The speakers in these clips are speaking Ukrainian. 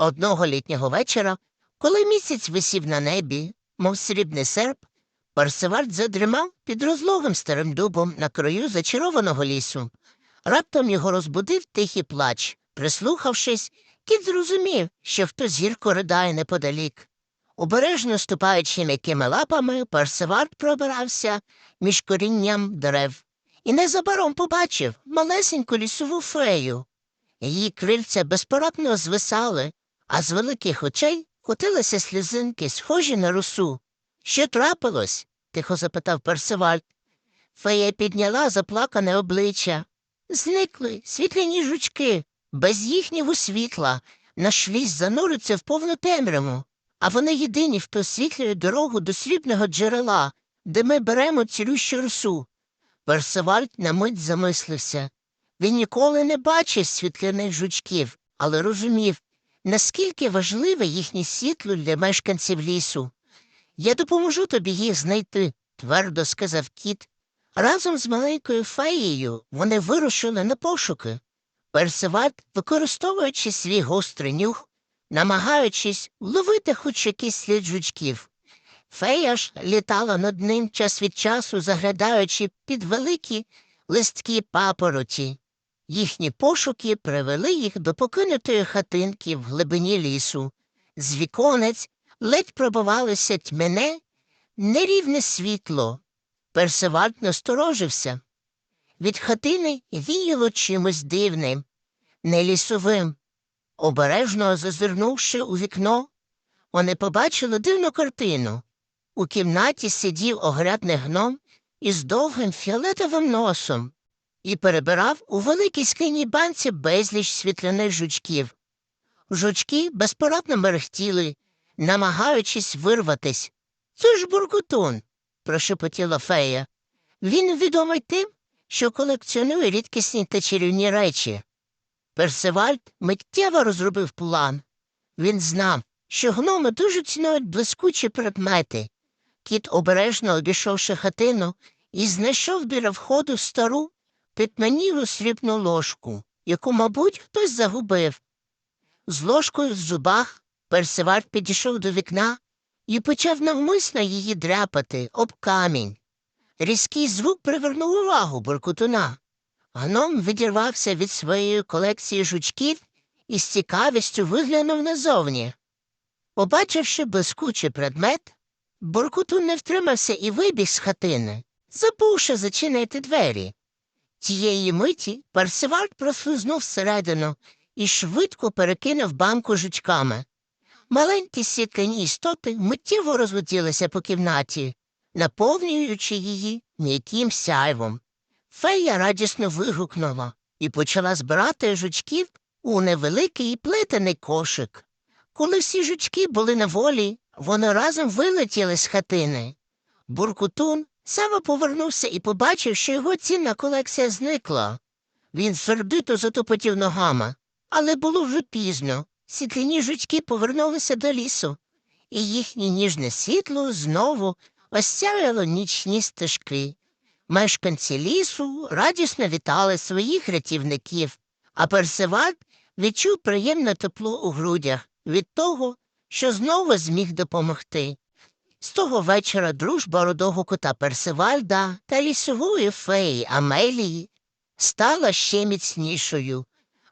Одного літнього вечора, коли місяць висів на небі, мов срібний серп, Парсивальд задрімав під розлогим старим дубом на краю зачарованого лісу. Раптом його розбудив тихий плач. Прислухавшись, кіт зрозумів, що хтось гірко ридає неподалік. Обережно ступаючи м'якими лапами, Парсивальд пробирався між корінням дерев і незабаром побачив малесеньку лісову фею. Її крильця безпорадно звисали, а з великих очей котилися слізинки, схожі на росу. Що трапилось? тихо запитав Персиваль. Фея підняла заплакане обличчя. Зникли світляні жучки, без їхнього світла. Наш ліс зануриться в повну темряву, а вони єдині, хто освітлює дорогу до срібного джерела, де ми беремо цілющу росу. Персивальд на мить замислився. Він ніколи не бачив світляних жучків, але розумів, наскільки важливе їхнє світло для мешканців лісу. Я допоможу тобі їх знайти, твердо сказав кіт. Разом з маленькою феєю вони вирушили на пошуки. Персивальд, використовуючи свій гострий нюх, намагаючись ловити хоч якийсь слід жучків. Фея ж літала над ним час від часу, заглядаючи під великі листки папороті. Їхні пошуки привели їх до покинутої хатинки в глибині лісу. З віконець ледь пробивалося тьмене, нерівне світло. Персивальд насторожився. Від хатини віяло чимось дивним, не лісовим. Обережно зазирнувши у вікно, вони побачили дивну картину. У кімнаті сидів огрядний гном із довгим фіолетовим носом і перебирав у великій скиній банці безліч світляних жучків. Жучки безпорадно мерехтіли, намагаючись вирватись. Це ж буркутун, прошепотіла фея. Він відомий тим, що колекціонує рідкісні та чарівні речі. Персивальд миттєво розробив план. Він знав, що гноми дуже цінують блискучі предмети. Кіт, обережно обійшовши хатину, і знайшов біля входу стару питманілу срібну ложку, яку, мабуть, хтось загубив. З ложкою в зубах Персивальд підійшов до вікна і почав навмисно її дряпати об камінь. Різкий звук привернув увагу буркутуна. Гном відірвався від своєї колекції жучків і з цікавістю виглянув назовні. Побачивши блискучий предмет, Буркутун не втримався і вибіг з хатини, забувши зачинити двері. Тієї миті Парсивальд прослизнув всередину і швидко перекинув банку жучками. Маленькі світляні істоти миттєво розлетілися по кімнаті, наповнюючи її м'яким сяйвом. Фея радісно вигукнула і почала збирати жучків у невеликий плетений кошик. Коли всі жучки були на волі, вони разом вилетіли з хатини. Буркутун саме повернувся і побачив, що його цінна колекція зникла. Він сердито затупотів ногами, але було вже пізно. Світляні жучки повернулися до лісу, і їхнє ніжне світло знову осяяло нічні стежки. Мешканці лісу радісно вітали своїх рятівників, а Персиваль відчув приємне тепло у грудях від того, що знову зміг допомогти. З того вечора дружба рудого кота Персивальда та лісової феї Амелії стала ще міцнішою.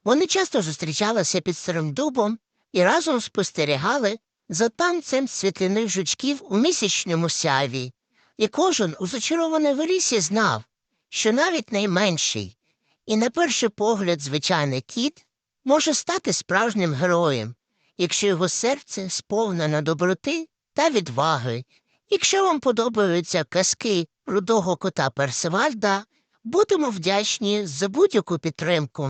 Вони часто зустрічалися під старим дубом і разом спостерігали за танцем світляних жучків у місячному сяві. І кожен у зачарованому лісі знав, що навіть найменший і на перший погляд звичайний кіт може стати справжнім героєм, якщо його серце сповнено доброти та відваги. Якщо вам подобаються казки рудого кота Персивальда, будемо вдячні за будь-яку підтримку.